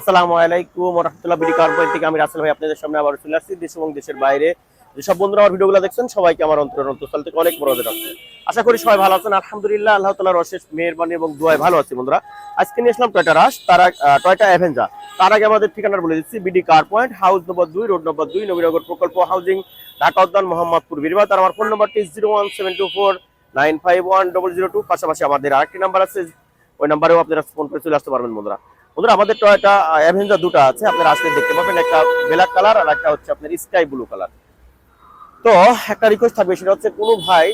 আসসালামু আলাইকুম রহমতুল্লাহ বিডি কার্পোরেট থেকে আমি রাসেল ভাই আপনাদের সামনে আবার চলে আসছি দেশ এবং দেশের বাইরে। যেসব বন্ধুরা আমার ভিডিওগুলো দেখছেন, সবাইকে আমার অন্তর অন্তঃস্থল থেকে অনেক বড় রাখছে আশা করি সবাই ভালো আছেন। আলহামদুলিল্লাহ, আল্লাহ তালার অশেষ মেহরবানি এবং দুয়ায় ভালো আছি বন্ধুরা। আজকে নিয়ে আসলাম টয়টা রাশ তারা টয়টা অ্যাভেঞ্জা তার আগে আমাদের ঠিকানা বলে দিচ্ছি, BD car point house number দুই, রোড নম্বর দুই, নবীনগর প্রকল্প হাউজিং, ঢাকা উদ্যান, মোহাম্মদপুর বীরবাদ আর আমার ফোন নম্বরটি zero one seven two four nine five one double zero two. পাশাপাশি আমাদের আরেকটি নাম্বার আছে, ওই নাম্বারেও আপনারা ফোন করে চলে আসতে পারবেন বন্ধুরা। বন্ধুরা, আমাদের টয়টা অ্যাভেঞ্জার দুটো আছে। আপনারা আসলে দেখতে পাবেন একটা ব্ল্যাক কালার আর একটা হচ্ছে আপনার স্কাই ব্লু কালার তো একটা রিকোয়েস্ট থাকবে, সেটা হচ্ছে কোনো ভাই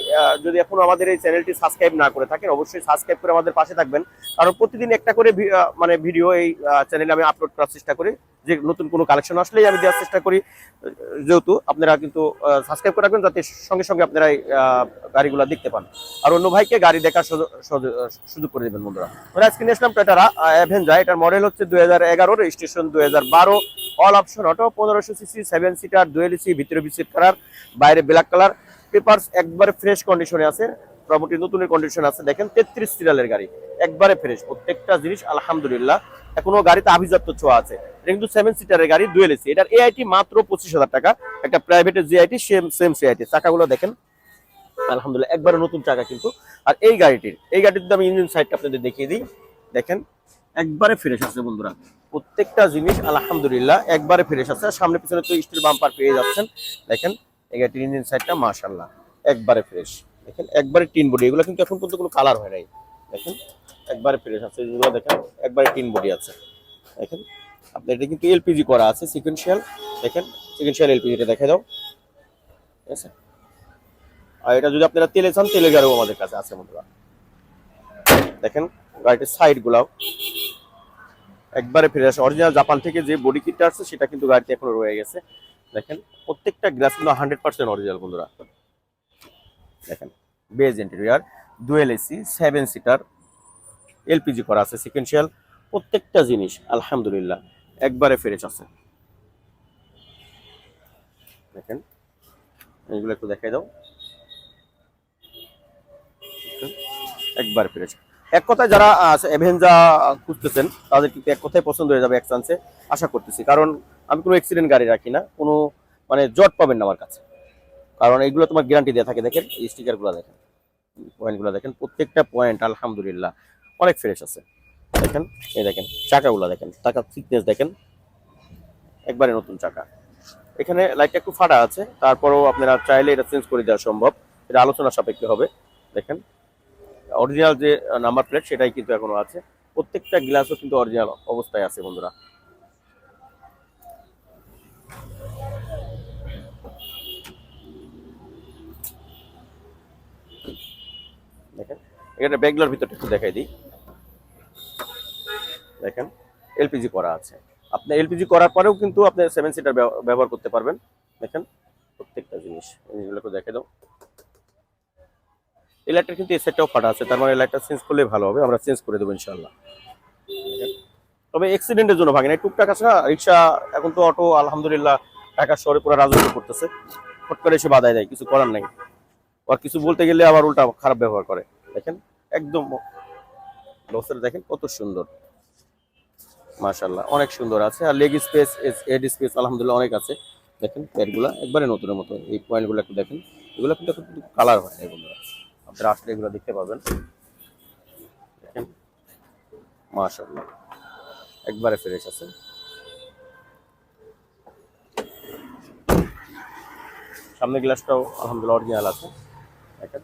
যদি এখনও আমাদের এই চ্যানেলটি সাবস্ক্রাইব না করে থাকেন, অবশ্যই সাবস্ক্রাইব করে আমাদের পাশে থাকবেন। কারণ প্রতিদিন একটা করে মানে ভিডিও এই চ্যানেলে আমি আপলোড করার চেষ্টা করি। যে নতুন কোনো কালেকশন আসলেই আমি দেওয়ার চেষ্টা করি। যেহেতু আপনারা কিন্তু সাবস্ক্রাইব করে রাখবেন, যাতে সঙ্গে সঙ্গে আপনারা এই গাড়িগুলো দেখতে পান। আর অন্য ভাইকে গাড়ি দেখার সুযোগ- করে দেবেন বন্ধুরা। আজকে নিয়ে আসলাম এটার মডেল হচ্ছে দুই হাজার এগারো রেজিস্ট্রেশন দুই হাজার বারো। অল অপশন অটো, পনেরোশো CC seven seater dual C ভিতরে বিসিট কালার, বাইরে ব্ল্যাক কালার। পেপারস একবারে ফ্রেশ কন্ডিশনে আছে মোটামুটি নতুনের কন্ডিশন আছে। দেখেন তেত্রিশ সিরিয়ালের গাড়ি, একবারে ফ্রেশ প্রত্যেকটা জিনিস, আলহামদুলিল্লাহ, এখনও গাড়িতে আভিজাত্য ছোঁয়া আছে। কিন্তু সেভেন সিটারের গাড়ি ডুয়েল এসি এটার এআইটি মাত্র পঁচিশ হাজার টাকা। একটা প্রাইভেটের G GIT same same C CIT চাকাগুলো দেখেন, আলহামদুলিল্লাহ, একবারে নতুন চাকা কিন্তু। আর এই গাড়িটির, এই গাড়ির আমি ইঞ্জিন সাইডটা আপনাদের দেখিয়ে দিই, দেখেন একবারে ফ্রেশ আছে বন্ধুরা। প্রত্যেকটা জিনিস, আলহামদুলিল্লাহ, একবারে ফ্রেশ আছে। সামনে পিছনে তো স্টিল বাম্পার পেয়ে যাচ্ছেন। দেখেন, এই গাড়িটির ইঞ্জিন সাইডটা মাশাল্লাহ একবারে ফ্রেশ দেখেন, একবারে টিন বডি এগুলো কিন্তু এখন পর্যন্ত কোনো কালার হয় নাই। দেখেন, একবারে ফ্রেশ আছে। এগুলো দেখেন, একবারে টিন বডি আছে। দেখেন আপনার এটা কিন্তু এলপিজি করা আছে সিকুয়েন্সিয়াল দেখেন সিকুয়েন্সিয়াল এলপিজিটা দেখে দাও। ঠিক আছে? আর এটা যদি আপনারা তেলে চান তেলের গাড়িও আমাদের কাছে আছে বন্ধুরা। দেখেন গাড়িটির সাইড গুলাও। একবারে ফিরে আসে। অরিজিনাল জাপান থেকে যে বডি কিটটা আসছে, সেটা কিন্তু গাড়িতে এখনও রয়ে গেছে। দেখেন, প্রত্যেকটা গ্লাস কিন্তু হান্ড্রেড পার্সেন্ট অরিজিনাল বন্ধুরা। দেখেন beige interior dual AC seven seater LPG করা আছে সিকেন্সিয়াল প্রত্যেকটা জিনিস, আলহামদুলিল্লাহ, একবারে ফ্রেশ আছে দেখেন, এইগুলো একটু দেখাই দাও। একবার ফ্রেশ এক কথায় যারা এভেঞ্জা খুঁজতেছেন, তাদের কিন্তু এক কথায় পছন্দ হয়ে যাবে এক চান্সে আশা করতেছি। কারণ আমি কোনো অ্যাক্সিডেন্ট গাড়ি রাখি না, কোনো মানে জট পাবেন না আমার কাছে। কারণ এইগুলো তোমার গ্যারান্টি দেওয়া থাকে, দেখেন, এই স্টিকারগুলো দেখেন পয়েন্টগুলো দেখেন, প্রত্যেকটা পয়েন্ট আলহামদুলিল্লাহ, অনেক ফ্রেশ আছে। দেখেন, এই দেখেন, চাকাগুলো দেখেন চাকা থিকনেস দেখেন, একবারে নতুন চাকা। এখানে লাইটটা একটু ফাটা আছে, তারপরেও আপনারা চাইলে এটা চেঞ্জ করে দেওয়া সম্ভব। এটা আলোচনা সাপেক্ষে হবে, দেখেন। অরিজিনাল যে নাম্বার প্লেট সেটাই কিন্তু এখনও আছে। প্রত্যেকটা গ্লাসও কিন্তু অরিজিনাল অবস্থায় আছে বন্ধুরা। দেখেন, এখানে ব্যাগলার ভিতরটা একটু দেখাই দিই। দেখেন এলপিজি করা আছে। আপনি এলপিজি করার পরেও কিন্তু আপনি সেভেন সিটার ব্যবহার করতে পারবেন। দেখেন, প্রত্যেকটা জিনিস জিনিসগুলো একটু দেখে দাও। এই লাইটটা কিন্তু এই সেটটাও ফাটা আছে, তার মানে লাইটটা চেঞ্জ করলে ভালো হবে, আমরা চেঞ্জ করে দেবো ইনশাল্লাহ। তবে অ্যাক্সিডেন্টের জন্য ভাঙে না টুকটাক আছে না, রিক্সা, এখন তো অটো আলহামদুলিল্লাহ, ঢাকা শহরে পুরো রাজত্ব করতেছে। ফট করে এসে বাধায় দেয়, কিছু করার নাই। আর কিছু বলতে গেলে আবার উল্টা খারাপ ব্যবহার করে। দেখেন, একদম বক্সের দেখেন কত সুন্দর। মাশাল্লাহ অনেক সুন্দর আছে। আর লেগ স্পেস হেড স্পেস আলহামদুলিল্লাহ অনেক আছে। দেখেন প্যাডগুলো একবারে নতুনের মতো, এই পয়েন্টগুলো একটু দেখেন। এগুলো কিন্তু কালার হয় এগুলো। আপনারা আসলে এগুলো দেখতে পাবেন। দেখেন মাশাল্লাহ একবারে ফ্রেশ আছে। সামনে গ্লাসটাও আলহামদুলিল্লাহ অরিজিনাল আছে। দেখেন।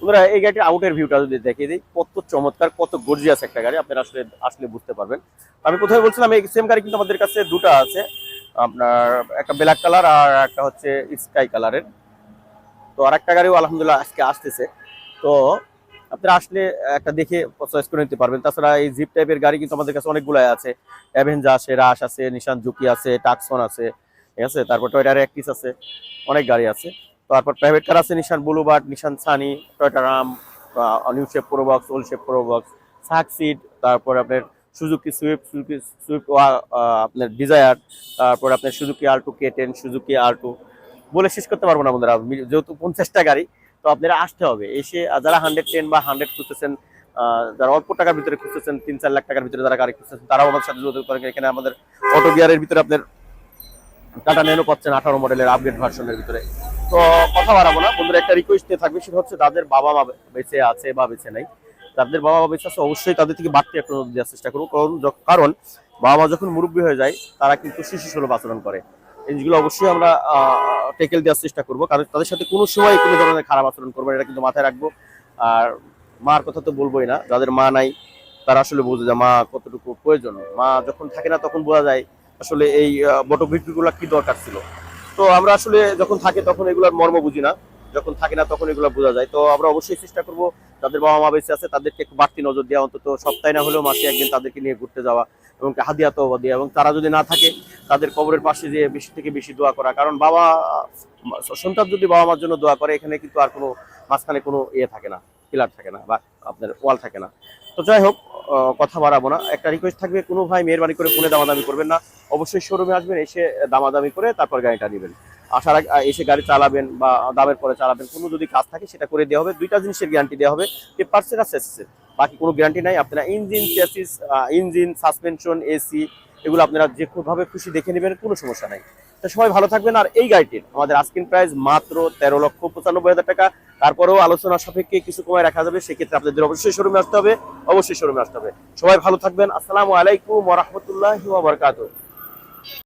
তোমরা এই গাড়িটির আউটের ভিউটা যদি দেখিয়ে দিই, কত চমৎকার, কত গর্জিয়াস একটা গাড়ি। আপনারা আসলে আসলে বুঝতে পারবেন। আমি প্রথমে বলছিলাম, এই সেম গাড়ি কিন্তু আমাদের কাছে দুটো আছে। আপনার একটা ব্ল্যাক কালার আর একটা হচ্ছে স্কাই কালারের তো আর একটা গাড়িও আলহামদুলিল্লাহ আজকে আসতেছে। তো আপনারা আসলে একটা দেখে চয়েস করে নিতে পারবেন। তাছাড়া এই জিপ টাইপের গাড়ি কিন্তু আমাদের কাছে অনেকগুলাই আছে। অ্যাভেঞ্জা আছে রাশ আছে নিশান জুকি আছে টাকসন আছে, ঠিক আছে? তারপর টয়টার অ্যাক্টিস আছে, অনেক গাড়ি আছে। তারপর প্রাইভেট কার আছে Nissan Bluebird Nissan Sunny Toyota Raum new shape Probox old shape Probox Succeed তারপর আপনার সুজুকি সুইফট সুজুকি সুইফট আপনার ডিজায়ার তারপর আপনার Suzuki R two K ten Suzuki R বলে শেষ করতে পারব না বন্ধুরা যেহেতু পঞ্চাশটা গাড়ি তো আপনারা আসতে হবে। এসে যারা হান্ড্রেড টেন বা হান্ড্রেড খুঁজতেছেন যারা অল্প টাকার ভিতরে খুঁজতেছেন, তিন চার লাখ টাকার ভিতরে যারা গাড়ি খুঁজতেছেন, তারাও আমাদের সাথে যোগাযোগ করেন। এখানে আমাদের অটো গিয়ারের ভিতরে আপনার টাটা ন্যানো পাচ্ছেন আঠারো মডেলের আপডেট ভার্সনের ভিতরে। তো কথা বাড়াবো না। বন্ধুরা, একটা রিকোয়েস্ট নিয়ে থাকবে। সেটা হচ্ছে তাদের বাবা মা বেঁচে আছে বা বেঁচে নাই। তাদের বাবা মা বেঁচে আছে, অবশ্যই তাদের থেকে বাড়তি একটা দেওয়ার চেষ্টা করুন কারণ কারণ বাবা মা যখন মুরব্বী হয়ে যায়, তারা কিন্তু শিশু সুলভ আচরণ করে। এই জিনিসগুলো অবশ্যই আমরা টেকেল দেওয়ার চেষ্টা করব। কারণ তাদের সাথে কোনো সময় কোনো ধরনের খারাপ আচরণ করব এটা কিন্তু মাথায় রাখব। আর মার কথা তো বলবোই না, যাদের মা নাই, তারা আসলে বোঝে যে মা কতটুকু প্রয়োজন। মা যখন থাকে না তখন বোঝা যায় আসলে এই বটক কি দরকার ছিল। তো আমরা আসলে যখন থাকে তখন এগুলোর মর্ম বুঝি না, যখন থাকে না তখন এগুলো বোঝা যায়। তো আমরা অবশ্যই চেষ্টা করব, যাদের বাবা মা বেঁচে আছে তাদেরকে একটু বাড়তি নজর দেওয়া, অন্তত সপ্তাহে না হলেও মাসে একদিন তাদেরকে নিয়ে ঘুরতে যাওয়া। এবং হাদিয়া তো দেওয়া এবং তারা যদি না থাকে, তাদের কবরের পাশে যে বেশি থেকে বেশি দোয়া করা। কারণ বাবা, সন্তান যদি বাবা মার জন্য দোয়া করে, এখানে কিন্তু আর কোনো মাঝখানে কোনো ইয়ে থাকে না, পিলার থাকে না বা আপনার ওয়াল থাকে না। তো যাই হোক কথা বাড়াবো না। একটা রিকোয়েস্ট থাকবে, কোনো ভাই মেহরবানি করে ফোনে দামাদামি করবেন না। অবশ্যই শোরুমে আসবেন, এসে দামাদামি করে তারপর গাড়িটা নেবেন। আসার আগে এসে গাড়ি চালাবেন বা দামের পরে চালাবেন, কোনো যদি কাজ থাকে সেটা করে দেওয়া হবে। দুইটা জিনিসের গ্যারান্টি দেওয়া হবে পেপারসের আর চেসিসের বাকি কোনো গ্যারান্টি নাই। আপনারা engine chassis engine suspension AC এগুলো আপনারা যে খুবভাবে খুশি দেখে নেবেন, কোনো সমস্যা নাই। তো সবাই ভালো থাকবেন। আর এই গাড়িটির আমাদের আস্কিন প্রাইস মাত্র তেরো লক্ষ পঁচানব্বই হাজার টাকা। তারপরেও আলোচনা সাপেক্ষে কিছু কমায় রাখা যাবে, সেক্ষেত্রে আপনাদের অবশ্যই শোরুমে আসতে হবে। অবশ্যই শোরুমে আসতে হবে। সবাই ভালো থাকবেন। আসসালামু আলাইকুম ওরহমতুল্লাহ বারকাতুহ।